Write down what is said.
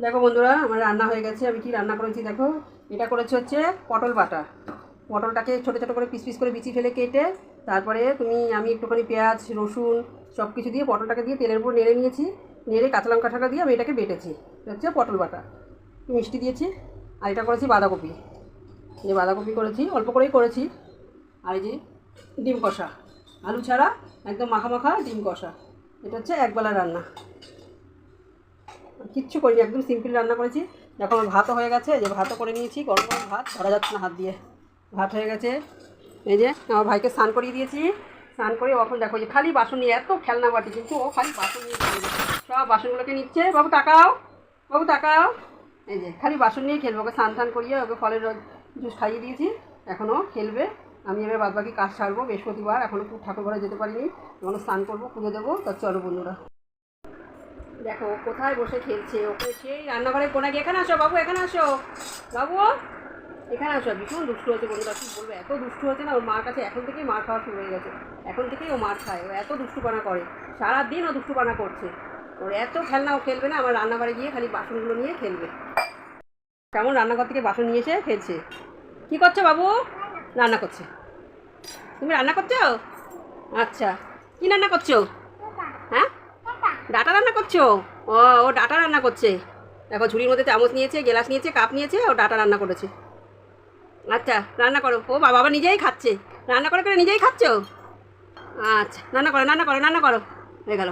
দেখো বন্ধুরা, আমার রান্না হয়ে গেছে, আমি কি রান্না করেছি দেখো। এটা করেছি হচ্ছে পটল বাটা। পটলটাকে ছোটো ছোটো করে পিস পিস করে বিচি ফেলে কেটে, তারপরে তুমি, আমি একটুখানি পেঁয়াজ, রসুন সব কিছু দিয়ে পটলটাকে দিয়ে তেলের উপর নেড়ে নিয়েছি, নেড়ে কাঁচা লঙ্কা ঠাকা দিয়ে আমি এটাকে বেটেছি। এটা হচ্ছে পটল বাটা। মিষ্টি দিয়েছি, আর এটা করেছি বাঁধাকপি। যে বাঁধাকপি করেছি, অল্প করেই করেছি। আর এই যে ডিম কষা। আলু ছাড়া একদম মাখা মাখা ডিম কষা। এটা হচ্ছে একবেলা রান্না। কিচ্ছু করিনি, একদম সিম্পল রান্না করেছি। দেখো আমার ভাতও হয়ে গেছে যে ভাতও করে নিয়েছি, গরম গরম ভাত, ধরা যাচ্ছে না হাত দিয়ে। ভাত হয়ে গেছে। এই যে আমার ভাইকে স্নান করিয়ে দিয়েছি। স্নান করে এখন দেখো যে খালি বাসন নিয়ে, এত খেলনা বাটি, কিন্তু ও খালি বাসন নিয়ে সব বাসনগুলোকে নিচ্ছে। বাবু টাকাও বাবু টাকাও এই যে খালি বাসন নিয়ে খেলবে, ওকে স্নান টান করিয়ে ওকে ফলের জুস খাইয়ে দিয়েছি। এখনও খেলবে। আমি এবার বাদবাকি কাজ সারবো বৃহস্পতিবার এখনও ঠাকুর ঘরে যেতে পারিনি। এখনও স্নান করব, পুজো দেবো তার চলো বন্ধুরা। দেখো, কোথায় বসে খেলছে ওকে সেই রান্নাঘরে কোনা এখানে আসো বাবু, এখানে আসো। বাবু, এখানে আসো। ভীষণ দুষ্টু হয়েছে বন্ধুরা, কী বলব, এত দুষ্টু হয়েছে না? ওর মার কাছে এখন থেকেই মার খাওয়া শুরু হয়ে গেছে। এখন থেকেই ও মার খায়, ও এত দুষ্টুপানা করে। সারাদিন ও দুষ্টুপানা করছে। ওর এত খেলনা ও খেলবে না, আমার রান্নাঘরে গিয়ে খালি বাসনগুলো নিয়ে খেলবে। কেমন রান্নাঘর থেকে বাসন নিয়ে এসে খেলছে? কী করছ বাবু? রান্না করছে। তুমি রান্না করছ? আচ্ছা কী রান্না করছ? ডাটা রান্না করছ? ও ও ডাটা রান্না করছে। দেখো, ঝুড়ির মধ্যে চামচ নিয়েছে, গ্লাস নিয়েছে, কাপ নিয়েছে, ও ডাটা রান্না করেছে। আচ্ছা রান্না করো। ও বাবা বাবা নিজেই খাচ্ছে। রান্না করে করে নিজেই খাচ্ছ? আচ্ছা রান্না করো রান্না করো রান্না করো। হয়ে গেল।